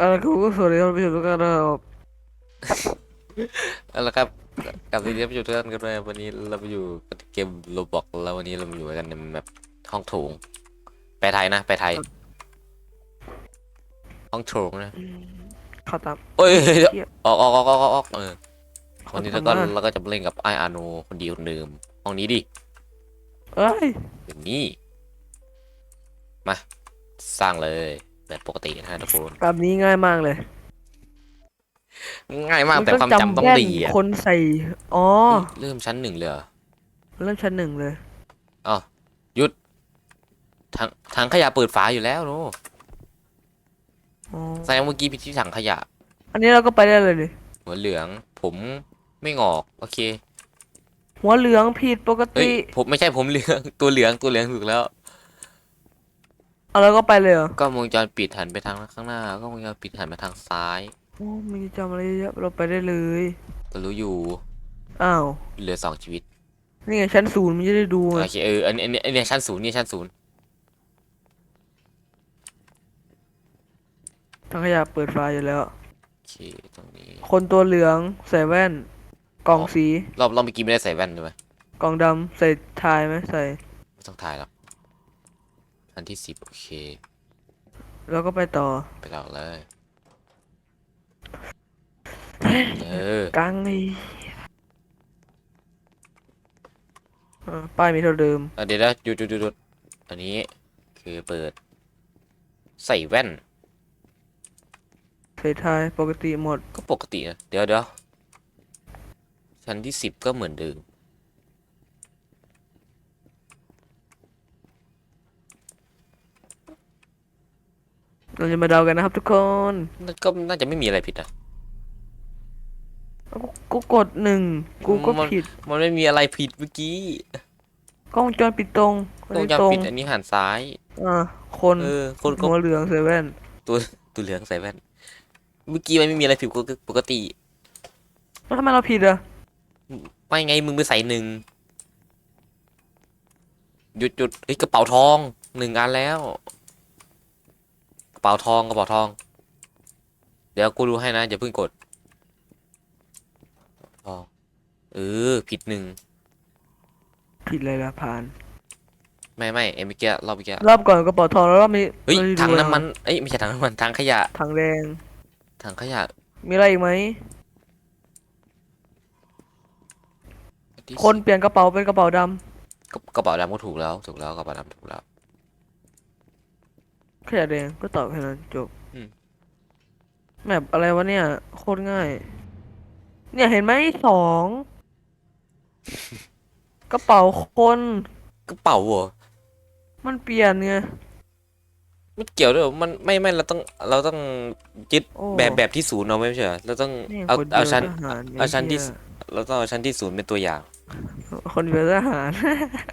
อะไรกูก็สวัสดีท่านผู้ชมทุกท่านนะครับเอาละครับกลับมาเรียนอยู่ทุกท่านกันด้วยวันนี้เรามาอยู่กับเกมโรบอกแล้ววันนี้เรามาอยู่กันในแบบห้องโถงแปลไทยนะแปลไทย ห้องโถงนะเข้าตาม โอ้ยเดี๋ยวเหี้ยออกออกออกออกออกออกเออเข้าวันนี้ตาเรามก็มาเราก็จะมาเล่นกับไออาโนคนดีคนเดิมห้องนี้ดิเอ้ยอย่างนี้มาสร้างเลย แบบปกตินะฮะทุกคนแบบนี้ง่ายมากเลย ง่ายมากแต่ความจำต้องแว่นดีอะคนใส่ อ๋อ เริ่มชั้นหนึ่งเลยเหรอเริ่มชั้นหนึ่งเลยอ๋อหยุดถังถังขยะเปิดฝาอยู่แล้วโนอ๋อแสดงเมื่อกี้พิธีถังขยะ อันนี้เราก็ไปได้เลยดิหัวเหลือง ผมไม่งอก โอเค หัวเหลืองผิดปกเฮ้ยติผมไม่ใช่ผมเหลืองตัวเหลืองตัวเหลืองถูกแล้ว เอาแล้วก็ไปเลยเหรอ ก็วงจรปิดหันไปทางข้างหน้า ก็วงจรปิดหันไปทางซ้าย โอ้ไมีจำอะไรเยอะเราไปได้เลย ก็รู้อยู่ อ้าว เหลือสองชีวิต นี่ไงชั้นศูนย์มันจะได้ดูไงโอเคเออ อันนี้อันนี้อันนี้ชั้นศูนย์นี่ชั้นศูนย์ถังขยะเปิดไฟอยู่แล้ว โอเคตรงนี้ คนตัวเหลืองใส่แว่น กล่องสี รอบรอบเมื่อกี้ไม่ได้ใส่แว่นใช่ไหมกล่องดำใส่ทายไหมใส่ ไม่ต้องถ่ายหรอก ชั้นที่สิบโอเค แล้วก็ไปต่อ ไปต่อเลย เออ กลางนี่อ่าป้ายมีเท่าเดิม อะเดี๋ยวนะหยุดหยุดหยุดหยุดอันนี้คือเปิด ใส่แว่น ใส่ทายปกติหมด ก็ปกตินะเดี๋ยวเดี๋ยวชั้นที่สิบก็เหมือนเดิม เราจะมาเดากันนะครับทุกคนนั่นก็น่าจะไม่มีอะไรผิดนะกูกูกดหนึ่งกูก็มันผิดมันไม่มีอะไรผิดเมื่อกี้กล้องวงจรปิดตรงอันต้องนี้จำตรงปิดอันนี้หันซ้ายอ่าคนเออคนก็หัวเหลืองใส่แว่นตัวตัวเหลืองใส่แว่นเมื่อกี้มันไม่มีอะไรผิดปกติแล้วทำไมเราผิดอะไม่ไงมึงไปใส่หนึ่งหยุดหยุดเฮ้ยกระเป๋าทองหนึ่งอันแล้วกระ เป๋าทองกระเป๋าทอง เดี๋ยวกูดูให้นะอย่าเพิ่งกดทองเออผิดหนึ่งผิดเลยละผ่าน ไม่ไม่เอ็มเมื่อกี้รอบเมื่อกี้รอบก่อนกระเป๋าทองแล้วรอบนี้เฮ้ยเราได้ดูถังแล้วน้ำมันเอ้ยไม่ใช่ถังน้ำมันถังขยะถังแดงถังขยะ มีอะไรอีกไหมคนเปลี่ยนกระเป๋าเป็นกระเป๋าดกระกระเป๋าดำก็ถูกแล้วถูกแล้วกระเป๋าดำถูกแล้วำ ขยะแดงก็ตอบแค่นั้นจบอืม แมปอะไรวะเนี่ย โคตรง่าย เนี่ยเห็นไหมสอง กระเป๋าคน กระเป๋าเหรอมันเปลี่ยนไงไม่เกี่ยวด้วยเหรอมันไม่ไม่เราต้องเราต้องยึดโอ้ แบบแบบที่ศูนย์เอาไม่ใช่เหรอเราต้องนี่เอาคนเดีเอายวชั้น ทหารเอาชั้นที่ ไหี้ยเราต้องเอาชั้นที่ศูนย์เป็นตัวอย่าง คนเดียวทหาร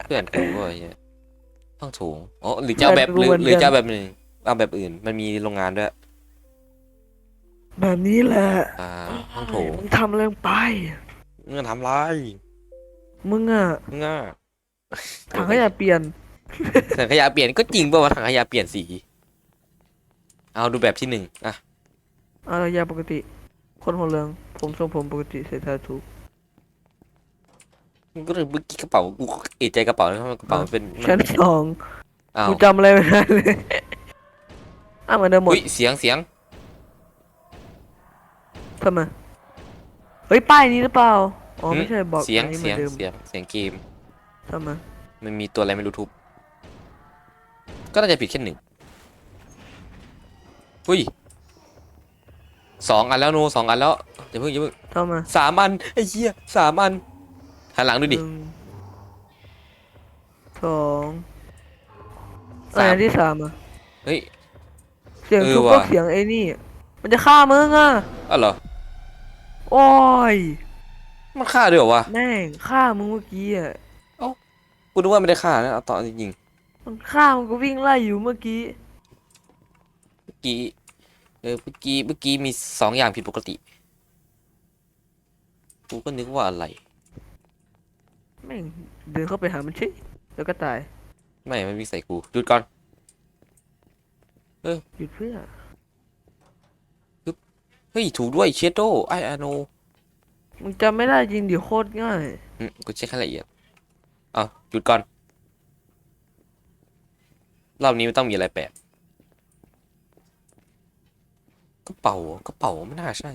เพื่อนกูก็ไอ้เหี้ยห้องโถงอ๋อหรือจะเอาแบบหรือเพื่อนกูหรือเหมือนกันจะเอาแบบหนึ่ง เอาแบบอื่น มันมีโรงงานด้วย แบบนี้แหละอ่าห้องโถงมึงทำอะไรลงไป มึงทำไรมึงอะมึงอะถังขยะเปลี่ยนถังขยะเปลี่ยนก็จริงป่าวว่าถังขยะเปลี่ยนสี เอาดูแบบที่หนึ่งอะอะไรยาปกติ คนหัวเหลือง ผมทรงผมปกติใส่ทาถูกมันก็เลยเมื่อกี้กระเป๋ากูเอะใจกระเป๋าแล้วทำไมกระเป๋ามันเป็นชั้นสองอ้าวกูจำอะไรไม่ได้เลย อะเหมือนเดิมหมดอุ้ยเสียงเสียงทำไมเฮ้ยป้ายนี้หรือเปล่าอ๋อหึไม่ใช่บอกเสียงอันนี้หเสียงมือนดิมเสียงเสียงเกมทำไมมันมีตัวอะไรไม่รู้ทุบ ก็น่าจะผิดแค่หนึ่งอุ้ยสองอันแล้วโนสองอันแล้วอย่าเพิ่งอย่าเพิ่งทำไมสามอันไอ้เหี้ยสามอันหันหลังดูดิ หนึ่งสองสามอันที่สามอะเฮ้ยเสียงเออทุบก็ว่ะ เสียงไอ้นี่ มันจะฆ่ามึงอะอ้าวเหรอ โอ้ย มันฆ่าด้วยเหรอวะ แม่งฆ่ามึงเมื่อกี้อะ กูนึกว่าไม่ได้ฆ่านะเอาต่อจริงมันฆ่ามึงก็วิ่งไล่อยู่เมื่อกี้ ๆเมื่อกี้เออเมื่อกี้เมื่อกี้มีสองอย่างผิดปกติ กูก็นึกว่าอะไร แม่งเดินเข้าไปหามันเฉยแล้วก็ตาย ไม่มันวิ่งใส่กูหยุดก่อน หยุดเพื่อเฮ้ยถูกด้วยเชโดไออาโนมึงจำไม่ได้จริงดิโคตรง่ายอืมกูเช็คให้ละเอียดเอาหยุดก่อน รอบนี้ไม่ต้องมีอะไรแปลกกระเป๋ากระเป๋าไม่น่าใช่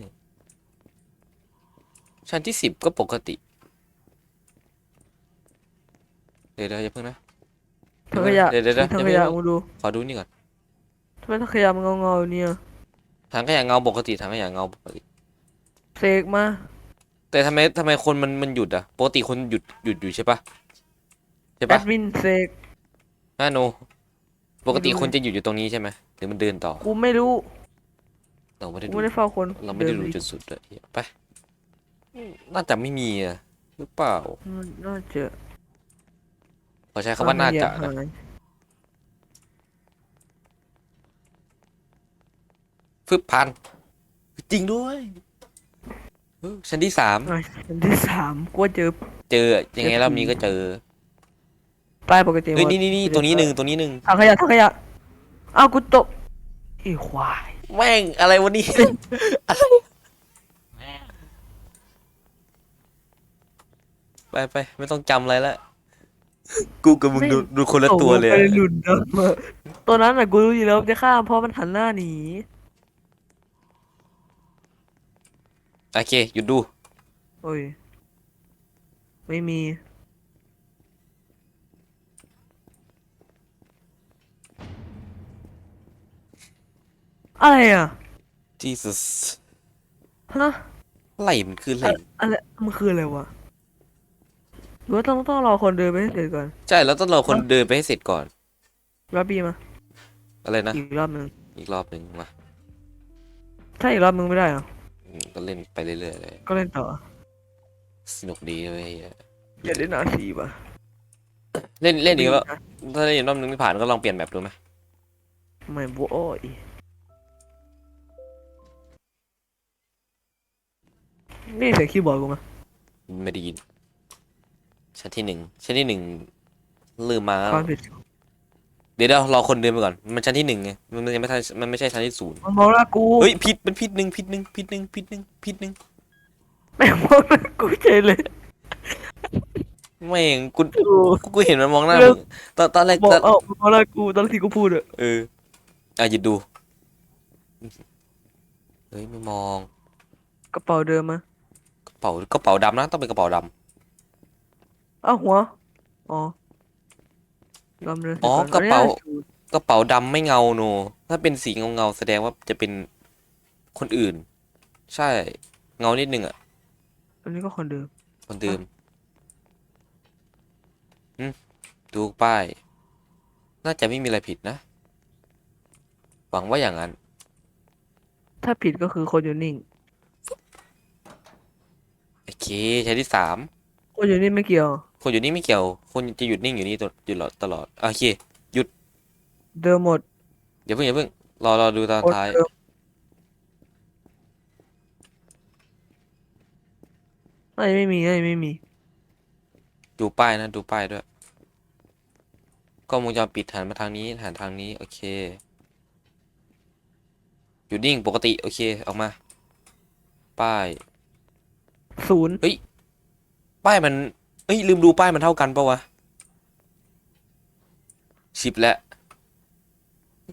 ชั้นที่สิบก็ปกติ เดี๋ยวเดี๋ยวอย่าเพิ่งนะถังขยะเดี๋ยวเดี๋ยวเดี๋ยวถังขเดี๋ยยะวมึงดู ขอดูนี่ก่อน ทำไมถังขยะมันเงาเงาๆเนี่ยถังขยะเงาปกติถังขยะเงาปกติเสกมา แต่ทำไมทำไมคนมันมันหยุดอะปกติคนหยุดหยุดอยู่ใช่ปะใช่แอปะดมินเสกฮาโนปกติไม่รู้คนจะหยุดอยู่ตรงนี้ใช่ไหมหรือมันเดินต่อกูไม่รู้เราไม่ได้กูดูไม่ได้เฝ้าคนเราไม่ได้ดูนจุดสุดเลยไปน่าจะไม่มีอะหรือเปล่ามันน่าจะขอใช้คำว่าน่าจะหนะย ฟึบพัน จริงด้วยเออชั้นที่สามอะอันที่สามกูว่าเจอ เจอยังไงรอบนี้ก็เจอป้ายปกติเฮ้ยหมดนี่นี่นี่ตัวนี้หนึ่งตัวนี้หนึ่งถังขยะถังขยะอ้าวกูตกอีควายแม่งอะไรวะนี่อะไรไปไปไม่ต้องจำอะไรละกูกับมึงดูดูคนละตัวเลยโอ้อะโหไปหลุดเนอะตัวนั้นน่ะกูรู้อยู่แล้วจะฆ่ามเพราะมันหันหน้าหนี โอเค หยุดดู โอ้ย ไม่มี อะไรอะ Jesus ฮะไหลมันคือไหลอะไรมันคืออะไรวะหรือว่าต้องต้องรอคนเดินไปให้เสร็จก่อนใช่แล้วต้องรอคนเดินไปให้เสร็จก่อน รับบีมา อะไรนะ อีกรอบหนึ่งอีกรอบหนึ่งมา ถ้าอีกรอบมึงไม่ได้เหรอ อืมก็เล่นไปเรื่อยๆเลย ก็เล่นต่อสนุกดีเลยอย่าเล่นนาทีป่ะเล่นเล่นอีกแล้วถ้าเล่นอีกรอบนึงไม่ผ่านก็ลองเปลี่ยนแบบดูไหมไม่โว้ยนี่เสียงคีย์บอร์ดกูมาไม่ได้ยินชั้นที่หนึ่งชั้นที่หนึ่งลืมมาความผิด เดี๋ยวเดี๋ยวรอคนเดินไปก่อน มันชั้นที่หนึ่งไง มันมันยังไม่ทันมันไม่ใช่ชั้นที่ศูนย์มันมองหน้ากูเฮ้ยผิดมันผิดหนึ่งผิดหนึ่งผิดหนึ่งผิดหนึ่งผิดหนึ่งแม่งมองหน้ากูเฉยเลยแม่งกูกูกูกูเห็นมันมองหน้าเรื่องมึงตอนตอนแรกบอกตอนเอ้ามันมองหน้ากูตอนที่กูพูดอะเอออะหยุดดูเฮ้ยไม่มองกระเป๋าเดิมมากระเป๋ากระเป๋าดำนะต้องเป็นกระเป๋าดำเอ้าหัวอ๋อ ลำเลยอ๋อกระเป๋า กระเป๋าดำไม่เงาโน ถ้าเป็นสีเงาเงาๆแสดงว่าจะเป็นคนอื่น ใช่ เงานิดนึงอะ อันนี้ก็คนเดิม คนเดิมอืมดูป้าย น่าจะไม่มีอะไรผิดนะ หวังว่าอย่างนั้น ถ้าผิดก็คือคนอยู่นิ่ง โอเคใช้ที่สามคนอยู่นิ่งไม่เกี่ยว คนอยู่นี่ไม่เกี่ยว คนจะหยุดนิ่งอยู่นี่ตลอยู่ตลอดโอเคเดิมหมดอย่าเพิ่งอย่าเพิ่งรอรอดูตอนคนท้ายเดิมไม่ไม่มีไม่ไม่มี ดูป้ายนะ ดูป้ายด้วยกล้องวงจรปิดหันมาทางนี้หันทางนี้ โอเค อยู่นิ่งปกติ โอเค ออกมา ป้าย ศูนย์ป้ายมัน เอ้ยลืมดูป้ายมันเท่ากันปะวะชิปแล้ว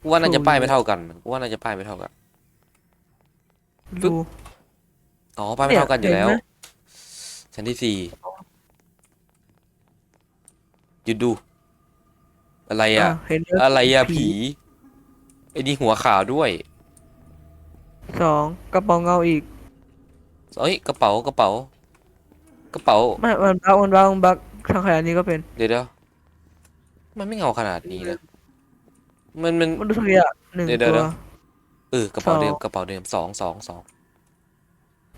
กูว่าน่าจะป้ายไม่เท่ากันกูว่าน่าจะป้ายไม่เท่ากันปึ๊บดู อ๋อป้ายไม่เท่ากันอยู่แล้วเห็นไหมชั้นที่สี่หยุดดู อะไรอะเห็นแล้วอะไรอะผี ไอ้นี่หัวขาวด้วย สองกระเป๋าเงาอีก เอ้ยกระเป๋ากระเป๋า กระเป๋าไม่มันบักมันบักมันบักทางขยะนี้ก็เป็น เดี๋ยวเดี๋ยวมันไม่เงาขนาดนี้นะมันมัน มันดูทางขยะหนึ่งเดี๋ยวเดี๋ตัยว วเดี๋ยวเออกระเป๋าเดิมสองกระเป๋าเดิมสองสองสอง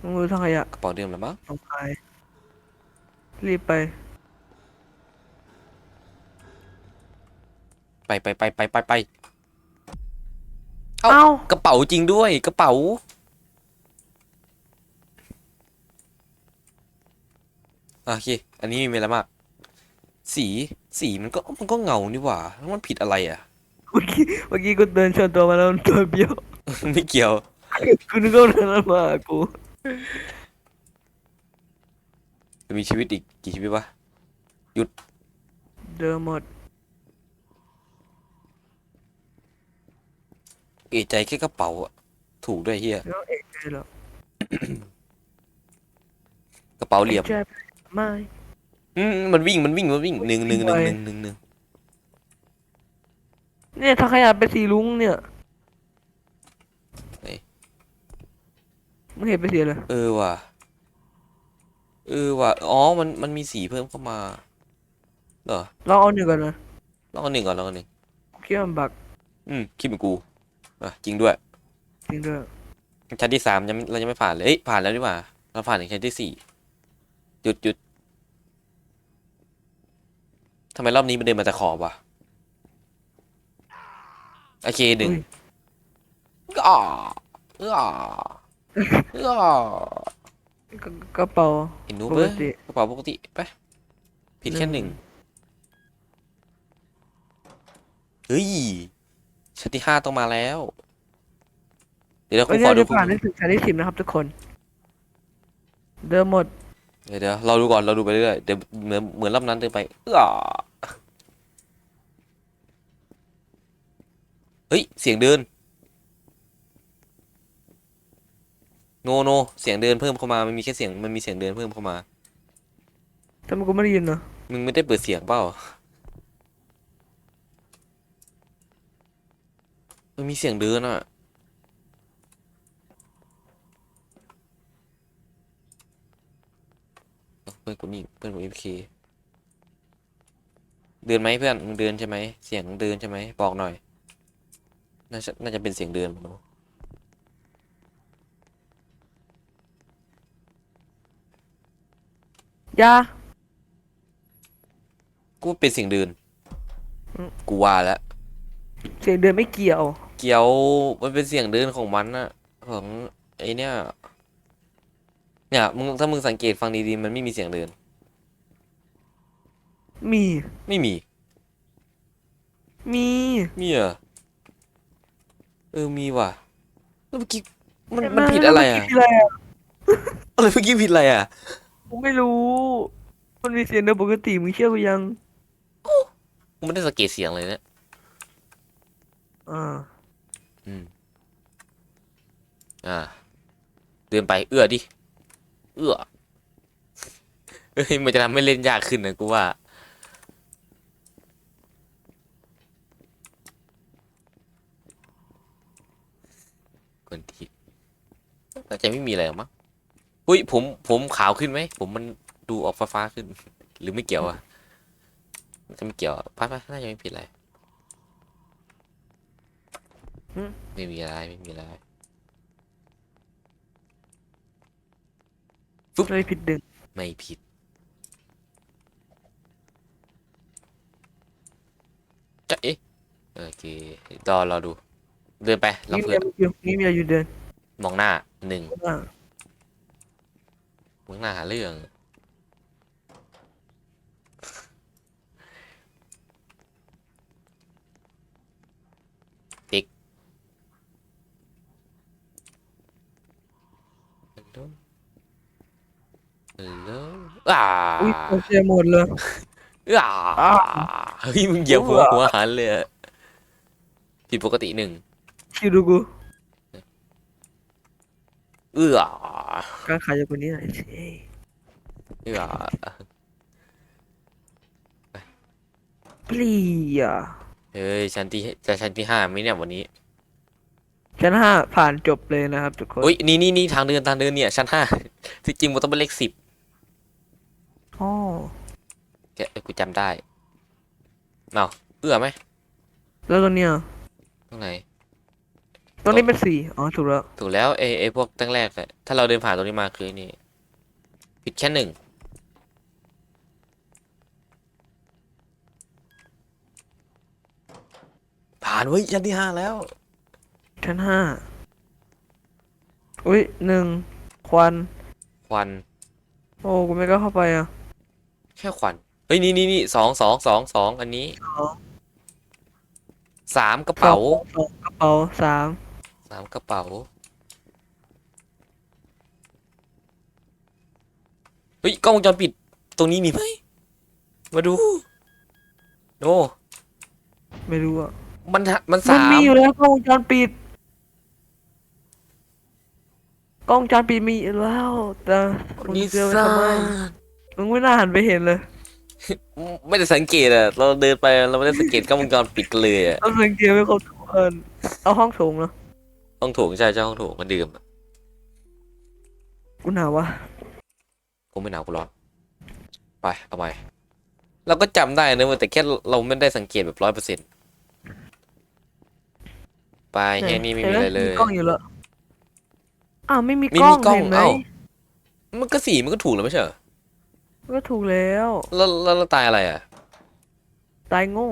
มึงดูทางขยะกระเป๋าเดิมแล้วมั้งเอาไปรีบไป ไปไปไปไปไปไป เอ้า เอ้ากระเป๋าจริงด้วยกระเป๋า โอเค อันนี้ไมีอะไรมาก สีสีมันก็มันก็เงานี่หว่าแล้วมันผิดอะไรอะ เมื่อกี้เมื่อกี้กูเดินชนตัวมาแล้วมันตัวเบี้ยวไม่เกี่ยว กูนึกว่าเรื่องนั้นมากูจะมีชีวิตอีกกี่ชีวิตวะเดิมหมดเอะใจแค่กระเป๋าอะถูกด้วยเฮียแล้วเอกใจเหรอกระเป๋าเหลี่ยมใจไม่ อืมมันวิ่งมันวิ่งมันวิ่งหนึ่งหนึ่งหนึ่งหนึ่งหนึ่งหนึ่งเนี่ยถ้าขยับเป็นสีลุงเนี่ยมึงเห็นเป็นสีอะไรเออว่ะเออว่ะอ๋อมันมันมีสีเพิ่มเข้ามาเหรอลองเอาหนึ่งก่อนนะลองเอาหนึ่งก่อนลองเอาหนึ่งคิดว่ามันบักอืมคิดเหมือนกูอะจริงด้วยจริงด้วยชั้นที่สามยังไม่เรายังไม่ผ่านเลยเอ้ยผ่านแล้วดีกว่าเราผ่านถึงชั้นที่สี่หยุดหยุด ทำไมรอบนี้มันเดินมาแต่ขอบวะโอเคหนึ่งอุ้ยอ้าอ้าอ้ากระกระเป๋าเห็นหนูปเบ้กติกระเป๋าปกติไปผิดแค่หหนึ่นึ่งงเฮ้ยชั้นที่ห้าต้องมาแล้ว เดี๋ยวเราเอ้ยขอเนี่ยดูเดี๋ยวผ่านได้ถึงชั้นที่สิบนะครับทุกคน เดิมหมด เดี๋ยวเดี๋ยวเราดูก่อนเราดูไปเรื่อยๆเดี๋ยวเหมือนเหมือนรอบนั้นเดินไปอ้าเฮ้ยเสียงเดินโนโนเสียงเดินเพิ่มเข้ามามันมีแค่เสียงมันมีเสียงเดินเพิ่มเข้ามาทำไมกูไม่ได้ยินเนาะมึงไม่ได้เปิดเสียงเปล่ามันมีเสียงเดินอะ พื่อนกูนี่เพื่อนกูเอฟเคเดินไหมเพื่อนมึงเดินใช่ไหมเสียงเดินใช่ไหมบอกหน่อย น่าจะน่าจะเป็นเสียงเดินมั้งยากูว่าเป็นเสียงเดินอืมกูว่าแล้วเสียงเดินไม่เกี่ยว เกียวมันเป็นเสียงเดินของมันอะของไอเนี่ย เนี่ยมึงถ้ามึงสังเกตฟังดีๆมันไม่มีเสียงเดิน มี ไม่มี มี มีเหรอเออมีว่ะแล้วเมื่อกี้มันเห็ไหมันผิดอะไรอะมันผิดอะไรอะอะไรเมื่อกี้ผิดอะไรอะกูไม่รู้ มันมีเสียงเดินปกติมึงเชื่อกูยังกูไม่ได้สังเกตเสียงเลยเนะอ่าอืมอ่า เดินไปเอื้อดิ เอื้อเฮ้ยมันจะทำให้เล่นยากขึ้นนะกูว่าคนที่น่าจะไม่มีอะไรหรอกมั้งอุ้ยผมผมขาวขึ้นไหม ผมมันดูออกฟ้าๆขึ้น หรือไม่เกี่ยวอะน่าจะไม่เกี่ยวอะไปไปน่าจะไม่ผิดอะไรไม่มีอะไรไม่มีอะไร เลยผิดดึง ไม่ผิด จะเอ๊ะโอเครอรอดู เดินไปเรานี่มีเพื่อะอนไรอยู่นี่มีอะไรอยู่เดินมองหน้าหนึ่งอ่ามองหน้าหาเรื่อง ติ๊กฮัลโหล ฮัลโหลอ่าอุ้ยโอเคหมดเลย อ่าเฮ้ยมึงเหยียบหัวหัวหันเลยอะผิดปกติหนึ่งคิวดูกูเอื้อการขายจากคนนี้หน่อยสิเอื้อเปลี่ยเฮ้ยชั้นที่จะชั้นที่ห้าไหมเนี่ยวันนี้ชั้นห้าผ่านจบเลยนะครับทุกคน อุ้ยนี่นี่นี่ทางเดินทางเดินเนี่ยชั้นห้าที่จริงมันต้องเป็นเลขสิบ อ๋อแกเอ้ยกูจำได้เอาเอื้อไหมแล้วตรงเนี้ยตรงไหน ตรงนี้เป็นสี่อ๋อถูกแล้วถูกแล้วเอเอพวกตั้งแรกแหละถ้าเราเดินผ่านตรงนี้มาคือนี่ผิดแค่หนึ่งผ่านเว้ยชั้นที่ห้าแล้ว ชั้นห้าอุ้ยหนึ่งควัน ควัน โอ้กูไม่กล้าเข้าไปอะ แค่ขวัญเฮ้ยนี่นี่นี่สองสองสองสองอันนี้สามกระเป๋ากระเป๋าสามสามกระเป๋าเฮ้ยกล้องวงจรปิดตรงนี้มีไหมมาดูโนไม่รู้อะมันมันสามมันมีอยู่แล้วกล้องวงจรปิดกล้องจรปิดมีแล้วแต่คนี่ำไม มมึงไม่น่าหันไปเห็นเลยไม่ได้สังเกตอะเราเดินไปเราไม่ได้สังเกตกล้องวงจรปิดกันเลยอะเอาสังเกตไม่ครบทุกคนเอาห้องโถงเนาะห้องโถงใช่ใช่ห้องโถงมันดื่มอะกูหนาววะกูไม่หนาวกูร้อนไปเอาไปเราก็จำได้นะเว้ยแต่แค่เราไม่ได้สังเกตแบบร้อยเปอร์เซ็นต์ไปแค่นี้ไม่มีอะไรเลยกล้องอยู่แล้วอ้าวไม่มีไม่กล้มีองกล้องเห็นไหมเอ้ามันก็สี่มันก็ถูกแล้วไม่ใช่เหรอ ก็ถูกแล้ว แล้วแล้วเราตายอะไรอะ ตายโง่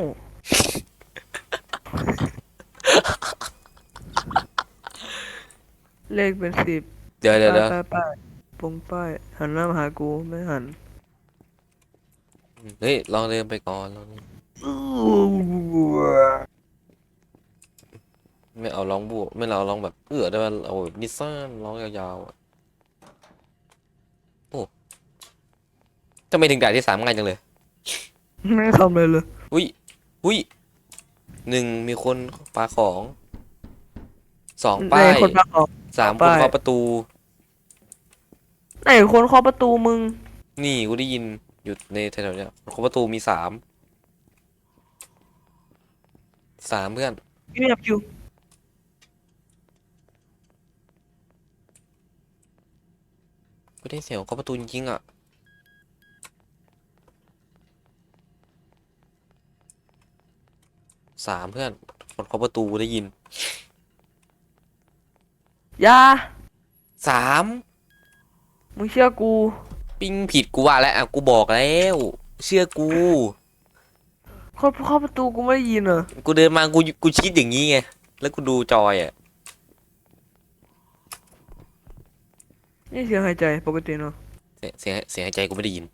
เลขเป็นสิบเดี๋ยวเดี๋ยวเดี๋ยวป้ายป้ายปงป้ายหันหน้ามาหากูไม่หันเฮ้ยลองเดินไปก่อนลองไม่เอาลองบวกไม่เราลองแบบเอื้อได้ไหมเอาแบบนิสสันลองยาวๆอะโอ้ ทำไมถึงด่านที่สามง่ายจังเลย ไม่ทำเลยเลยอุ้ย อุ้ยหนึ่งมีคนปาของ สองป้าไหนยคนมาขอสามคนป้าย เคาะประตู ไหนคนเคาะประตูมึง นี่กูได้ยินอยู่ในแถวๆเนี้ยเคาะประตูมีสาม สามเพื่อน เงียบอยู่ กูได้เสียงเคาะประตูจริงๆอะ สามเพื่อนคนเคาะประตูกูได้ยินอยาสามมึงเชื่อกู ปิ้งผิดกูว่าแล้วอะกูบอกแล้ว เชื่อกู คนเคาะประตูกูไม่ได้ยินเหรอกูเดินมากูกูชิดอย่างนี้ไงแล้วกูดูจอยอะนี่เสียงหายใจปกติเนาะเสียงเสียงเสียงหายใจกูไม่ได้ยิน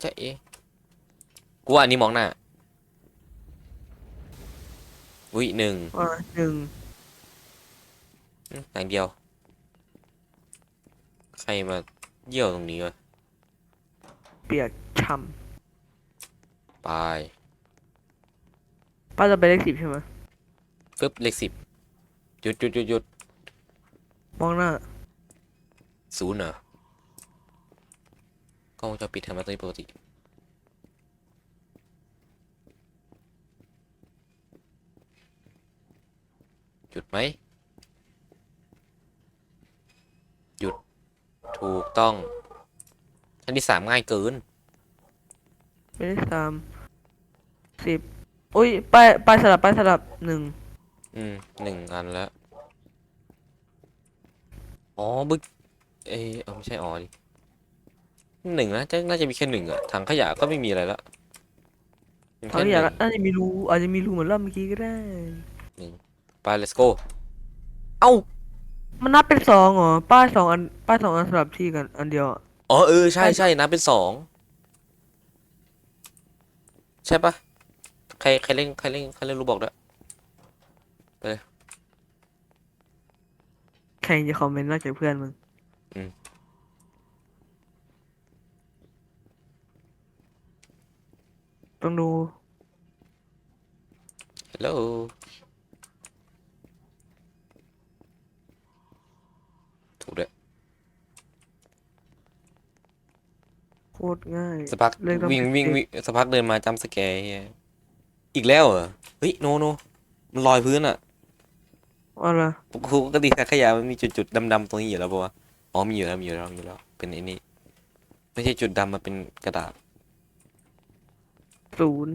ใช่เอ๊ะ กูว่าอันนี้มองหน้า อุ้ยหนึ่งอ่าหนึ่งอืมอย่างเดียว ใครมาเยี่ยวตรงนี้วะเปียกช่ไปำป้าจะไปเลขสิบใช่ไหมปึ๊บเลขสิบหยุดหยุดหยุดหยุดมองหน้า ศูนย์เหรอกล้องวงจอปิดทำไมตัวนี้ปกติ หยุดไหม หยุด ถูกต้อง อันที่สามง่ายเกินไปเลขสามสิบอุ้ยป้ายป้ายสลับป้ายสลับหนึ่งอืมหนึ่งอันแล้ว อ๋อบึกเอยเออไม่ใช่อ๋อดิหนึ่งนะจะน่าจะมีแค่หนึ่งอะถังขยะก็ไม่มีอะไรละเป็นเขาแค่หอยากนึ่งน่าจะมีรูอาจจะมีรูเหมือนรอบเมื่อกี้ก็ได้ ไป let's go เอ้า มันนับเป็นสองเหรอ ป้ายสองอัน ป้ายสองอันสลับที่กันอันเดียวอะอ๋อเออใช่ใช่นะเป็นสองใช่ปะใครใครเล่นใครเล่นใครเล่นรู้บอกด้วยใครจะคอมเมนต์นอกจากเพื่อนมึงอืมต้องดูฮัลโหลถูกด้วย โคตรง่ายสักพักเรื่องต้องวิ่งเป็นวิ่งเด็กวิ่งสักพักเดินมาจำสแกร์เหี้ยอีกแล้วเหรอเฮ้ยโนโนมันลอยพื้นอะอะไรปกติถังขยะมันมีจุดๆดำๆตรงนี้อยู่แล้วปะวะอ๋อมีอยู่แล้วมีอยู่แล้วมีอยู่แล้ว เป็นไอ้นี่ไม่ใช่จุดดำมันเป็นกระดาษศูนย์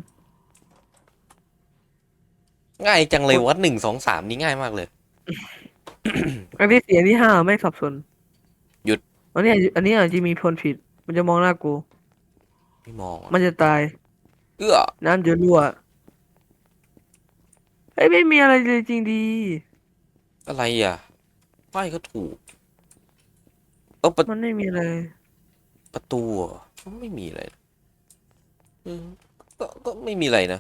ง่ายจังเลยวะหนึ่งสองสามนี่ง่ายมากเลย อันที่สี่อันที่ห้าไม่งสับสน หยุด อันนี้อาจจะอันนี้อาจจะมีคนผิด มันจะมองหน้ากู ไม่มองอะมันจะตาย เอื้อน้ำจะรั่วเฮ้ยไม่มีอะไรเลยจริงดี อะไรอะป้ายก็ถูกเออประมันไม่มีอะไร ประตูเหรอไม่มีอะไรอืมก็ก็ไม่มีอะไรนะ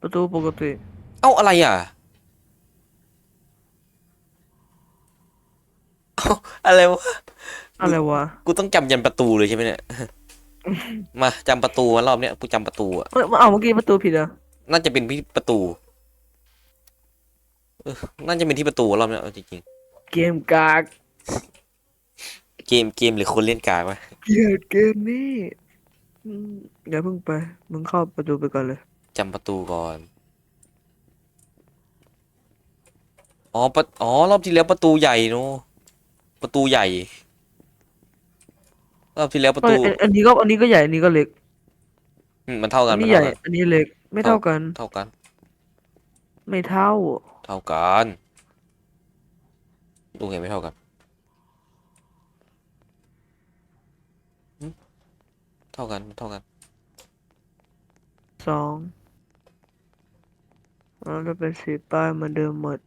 ประตูปกติ เอ้าอะไรอะเอ้าอะไรวะ อะไรวะกูต้องจำยันประตูเลยใช่ไหมเนี่ย มาจำประตูมารอบเนี้ยกูจำประตูอะเอ้ยเอาเมื่อกี้ประตูผิดเหรอน่าจะเป็นที่ประตูเออน่าจะเป็นที่ประตูรอบเนี้ยเอาจริงเกมกากๆเกมเกมหรือคนเล่นกากวะเกลียดเกมนี้อืมอย่าเพิ่งไปมึงเข้าประตูไปก่อนเลยจำประตูก่อนอ๋อประอ๋อรอบที่แล้วประตูใหญ่เนอะประตูใหญ่ รอบที่แล้วประเอ้ตูยอันอันนี้ก็อันนี้ก็ใหญ่อันนี้ก็เล็กอืมมันเท่ากัอันนมันนี้ใหญ่ เท่ากันอันนี้เล็กไม่เท่ากัน เท่ากัน ไม่เท่า เท่ากันดูเห็นไม่เท่ากันหึเท่ากันเท่ากัน สองแล้วจะเป็นสีป้ายเหมือนเดิมหมด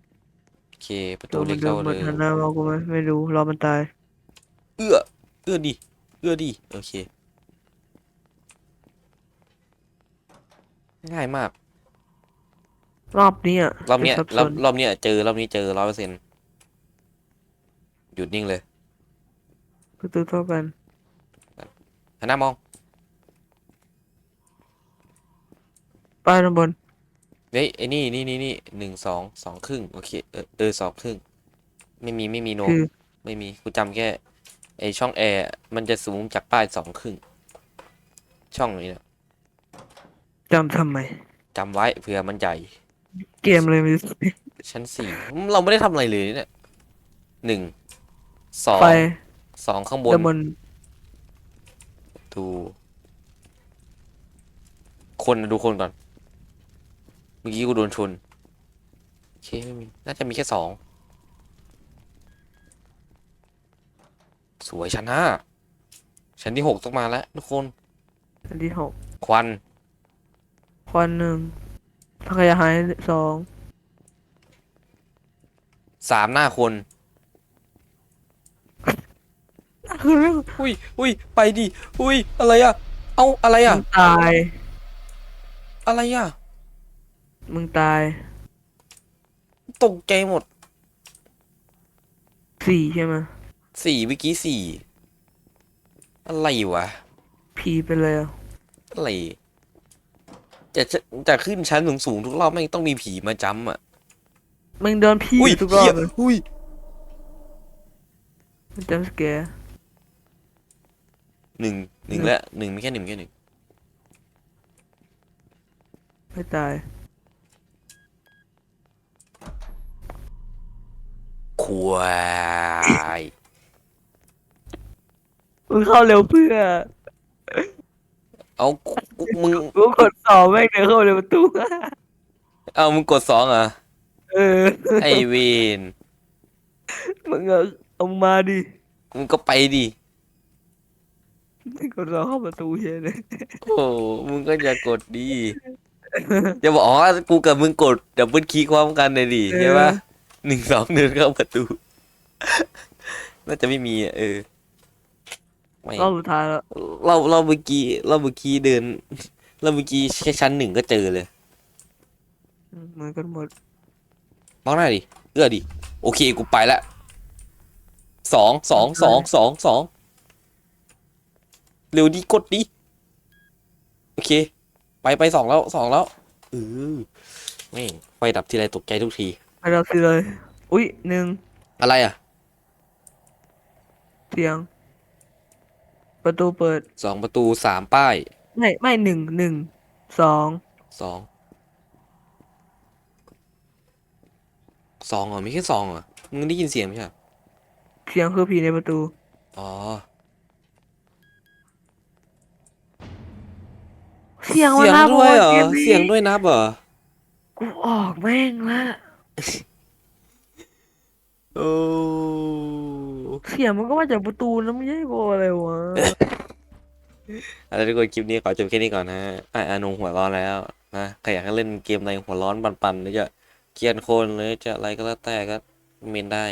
โอเค ประตัตูวเหมืเล็อกนเดิเท่ามหมเดิดหันมหน้ามากูไหมไม่รู้รอมันตาย เอื้อ เอื้อดิ เอื้อดิโอเค ง่ายมาก รอบนี้อะรอบเนี้ยจะซัรอบซ้นรอบเนี้ยเจอรอบนี้เจอร้อยเปอร์เซ็นต์หยุดนิ่งเลยประตูเท่ากันหันหน้ามองป้ายด้านบนเฮ้ยไอ้นี่นี่นี่นี่หนึ่งสองสองครึ่งโอเคเออเออสองครึ่ง ไม่มีไม่มีโน คือ ไม่มีกูจำแค่ ไอช่องแอร์มันจะสูงจากป้ายสองครึ่ง ช่องนี้นะจำทำไมจำไว้เผื่อมันใหญ่ เกมเลยมันชั้นสี่เราไม่ได้ทำอะไรเลยเนี่ยหนึ่งสองไฟสองข้างบนด้านบนดูคนนะดูคนก่อน เมื่อกี้กูโดนชน โอเคไม่มีน่าจะมีแค่สอง สวยชั้นห้าชั้นที่หกต้องมาแล้วทุกคนอันที่หกควัน ควันหนึ่งถ้าขยะหายสอง สามหน้าคนคือเรื่องอุ้ยอุ้ยไปดิอุ้ยอะไรอะเอ้าอะไรอะมึงตาย อะไรอะมึงตาย ตกใจหมด สี่ใช่ไหม สี่เมื่อกี้สี่อะไรวะผีไปเลยอะอะไรจะจะจะขึ้นชั้นสูงสูงๆทุกรอบแม่งต้องมีผีมาจำอะมึงโดนผีอุ้ยทุกรอเหี้ยบเลยอุ้ยมันจำสแกร์หนึ่งหนึ่งแล้วหนึ่งมีแค่หนึ่งมีแค่หนึ่งไม่ตายควาย มึงเข้าเร็วเพื่อเอากูกูมึงกูกดสองแม่งเดินเข้าเร็วประตู เอามึงกดสองเหรอะเออ ไอเวนมึงเอาเอามาดิมึงก็ไปดิกดสองเข้าประตูเฉยเลยโอ้มึงก็อย่ากดดิอย่าบอกอ๋อกูกับมึงกดดับเบิลคีย์พร้อมกันเลยดิใช่ปะหนึ่งสองหนึ่งเข้าประตู น่าจะไม่มีอะเออ ไม่รอบสุดท้ายแล้วเราเราเมื่อกี้เราเมื่อกี้เดิน เราเมื่อกี้แค่ชั้นหนึ่งก็เจอเลยอืมเหมือนกันหมดมองหน้าดิเอื้อดิโอเคกูไปละสองสองสองสองสองเร็วดีกดดิโอเค ไปไปสองแล้วสองแล้วเออแม่งไฟดับทีไรตกใจทุกทีไปเราสิเลย อุ้ยหนึ่งอะไรอะ เสียง ประตูเปิดสองประตูสามป้ายไม่ไม่หนึ่งหนึ่งสองสองสองเหรอมีแค่สองเหรอมึงได้ยินเสียงไหมใช่เหรอเสียงคือผีในประตู อ๋อเสียงเสียงมันน่าด้วยเหรอกลัวกมนี้เสียงด้วยนับเหรอกูออกแม่งละโอ้ เสียงมันก็มาจากประตูนะไม่ใช่กูอะไรวะอะไรทุกคนคลิปนี้ขอจบแค่นี้ก่อนนะฮะไอานุหัวร้อนแล้วนะใครอยากให้เล่นเกมอะไรหัวร้อนปันๆหรือจะเกรียนโคนหรือจะอะไรก็แล้วแต่ก็เมนได้